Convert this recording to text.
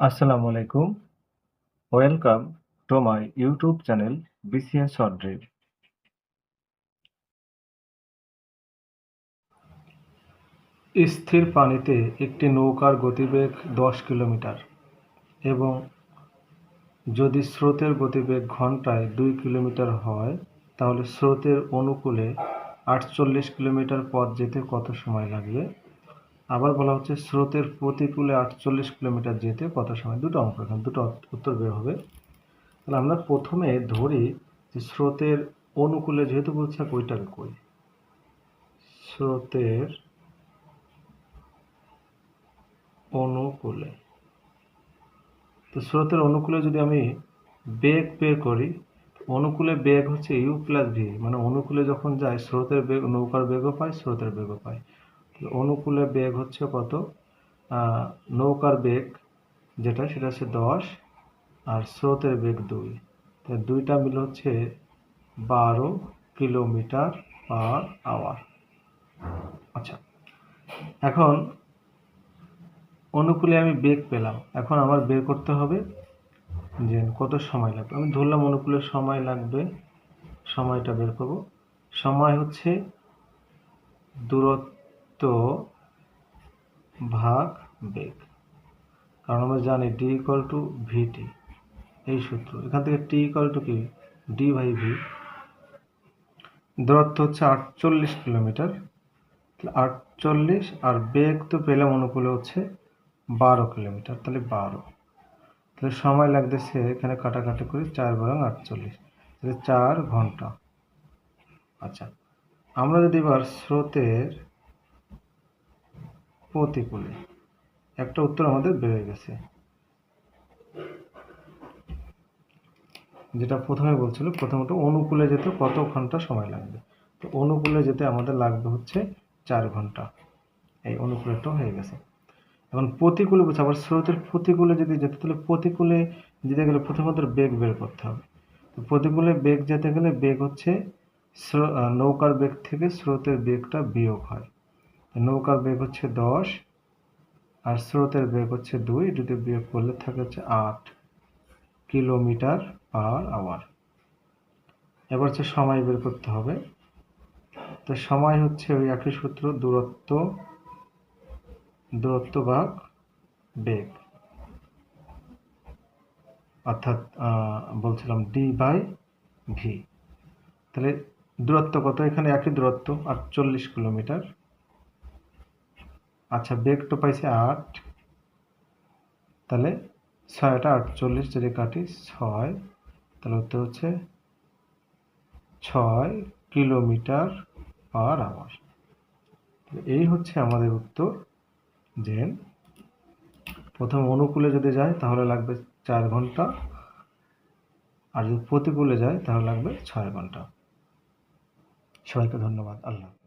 আসসালামু আলাইকুম। Welcome to my YouTube channel BCS short drill স্থির পানিতে একটি নৌকার গতিবেগ দশ কিলোমিটার এবং যদি স্রোতের গতিবেগ ঘন্টায় দুই কিলোমিটার হয়, তাহলে স্রোতের অনুকূলে আটচল্লিশ কিলোমিটার পথ যেতে কত সময় লাগবে? আবার বলা হচ্ছে স্রোতের প্রতিকূলে আটচল্লিশ কিলোমিটার যেতে কত সময়? দুটো অঙ্ক এখানে, দুটো উত্তর বের হবে। তাহলে আমরা প্রথমে ধরি যে স্রোতের অনুকূলে যেহেতু বলছে ওইটাকে কই স্রোতের অনুকূলে। তো স্রোতের অনুকূলে যদি আমি বেগ বের করি অনুকূলে বেগ হচ্ছে ইউ প্লাস ভি মানে অনুকূলে যখন যায়, স্রোতের বেগ, নৌকার বেগও পায়, স্রোতের বেগও পায়। অনুকূলে বেগ হচ্ছে কত? নৌকার বেগ যেটা, সেটা হচ্ছে দশ, আর স্রোতের বেগ দুই। তাই দুইটা মিলে হচ্ছে বারো কিলোমিটার পার আওয়ার। আচ্ছা এখন অনুকূলে আমি বেগ পেলাম। এখন আমার বের করতে হবে যে কত সময় লাগবে? আমি ধরলাম অনুকূলের সময় লাগবে, সময়টা বের করব। সময় হচ্ছে দূরত্ব ভাগ বেগ। কারণ আমরা জানি ডি ইকাল টু ভিটি এই সূত্র। এখান থেকে টি ইকাল টু কি? ডি বাই ভি দূরত্ব হচ্ছে আটচল্লিশ কিলোমিটার। আটচল্লিশ আর বেগ তো পেলাম অনুকূলে হচ্ছে বারো কিলোমিটার, তাহলে বারো। তাহলে সময় লাগতেছে এখানে কাটাকাটি করি চার বরং আটচল্লিশ। তাহলে চার ঘণ্টা। আচ্ছা আমরা যদি এবার স্রোতের প্রতিকূলে। একটা উত্তর আমাদের বেড়ে গেছে। যেটা প্রথমে বলছিল, প্রথমত অনুকূলে যেতে কত ঘণ্টা সময় লাগবে? তো অনুকূলে যেতে আমাদের লাগবে হচ্ছে চার ঘণ্টা। এই অনুকূলেরটাও হয়ে গেছে। এখন প্রতিকূলে বলছে, আবার স্রোতের প্রতিকূলে যদি যেতে, তাহলে প্রতিকূলে যেতে গেলে প্রথমত বেগ বের করতে হবে। তো প্রতিকূলে বেগ যেতে গেলে বেগ হচ্ছে নৌকার বেগ থেকে স্রোতের বেগটা বিয়োগ হয়। নৌকার বেগ হচ্ছে দশ আর স্রোতের বেগ হচ্ছে দুই যদি বিয়োগ করলে থাকে হচ্ছে আট কিলোমিটার পার আওয়ার। এবার হচ্ছে সময় বের করতে হবে। তো সময় হচ্ছে ওই একই সূত্র, দূরত্ব দূরত্ব ভাগ বেগ। অর্থাৎ বলছিলাম ডি বাই ভি তাহলে দূরত্ব কত? এখানে একই দূরত্ব, আটচল্লিশ কিলোমিটার আচ্ছা বেগ তো পাইছে আট। তাহলে ছয়টা আটচল্লিশ যদি কাটি ছয়, তাহলে উত্তর হচ্ছে ছয় কিলোমিটার পার আওয়ার। এই হচ্ছে আমাদের উত্তর। যে প্রথম অনুকূলে যদি যায়, তাহলে লাগবে চার ঘণ্টা। আর যদি প্রতিকূলে যায়, তাহলে লাগবে ছয় ঘণ্টা। সবাইকে ধন্যবাদ। আল্লাহ